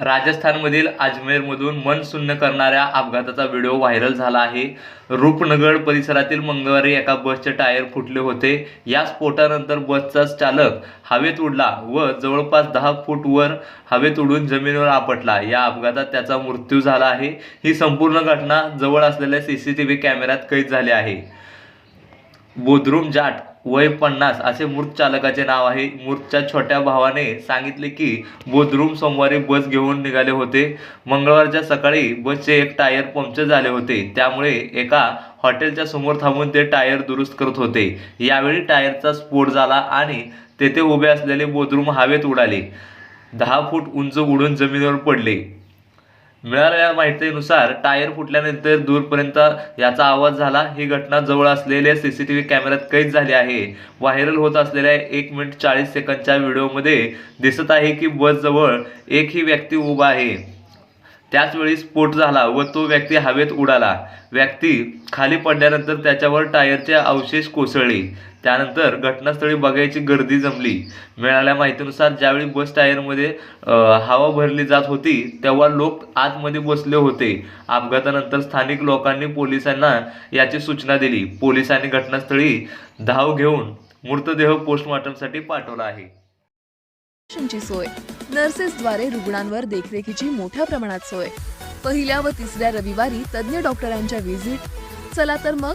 राजस्थानमधील अजमेरमधून मन सुन्न करणाऱ्या अपघाताचा व्हिडिओ व्हायरल झाला आहे. रूपनगर परिसरातील मंगळवारी एका बसचे टायर फुटले होते. या स्फोटानंतर बसचा चालक हवेत उडला व जवळपास दहा फूट वर हवेत उडून जमिनीवर आपटला. या अपघातात त्याचा मृत्यू झाला आहे. ही संपूर्ण घटना जवळ असलेल्या सीसीटीव्ही कॅमेऱ्यात कैद झाली आहे. बोधरूम जाट वय पन्नास असे मृत चालकाचे नाव आहे. मृतच्या छोट्या भावाने सांगितले की बोद्रुम सोमवारी बस घेऊन निघाले होते. मंगळवारच्या सकाळी बसचे एक टायर पंक्चर झाले होते. त्यामुळे एका हॉटेलच्या समोर थांबून ते टायर दुरुस्त करत होते. यावेळी टायरचा स्फोट झाला आणि तेथे उभे असलेले बोधरूम हवेत उडाले. दहा फूट उंच उडून जमिनीवर पडले. मिळालेल्या माहितीनुसार टायर फुटल्यानंतर दूरपर्यंत याचा आवाज झाला. ही घटना जवळ असलेल्या सीसीटीव्ही कॅमेऱ्यात कैद झाली आहे. व्हायरल होत असलेल्या एक मिनिट चाळीस सेकंदच्या व्हिडिओमध्ये दिसत आहे की बस जवळ एकही व्यक्ती उभा आहे. त्याचवेळी स्फोट झाला व तो व्यक्ती हवेत उडाला. व्यक्ती खाली पडल्यानंतर त्याच्यावर टायरचे अवशेष कोसळले. त्यानंतर घटनास्थळी बघायची गर्दी जमली. मिळाल्या माहितीनुसार ज्यावेळी बस टायरमध्ये हवा भरली जात होती तेव्हा लोक आतमध्ये बसले होते. अपघातानंतर स्थानिक लोकांनी पोलिसांना याची सूचना दिली. पोलिसांनी घटनास्थळी धाव घेऊन मृतदेह पोस्टमॉर्टमसाठी पाठवला आहे. सोय. नर्सेसद्वारे रुग्णांवर देखरेखीची मोठ्या प्रमाणात सोय. पहिल्या व तिसऱ्या रविवारी तज्ज्ञ डॉक्टरांच्या व्हिजिट. चला तर मग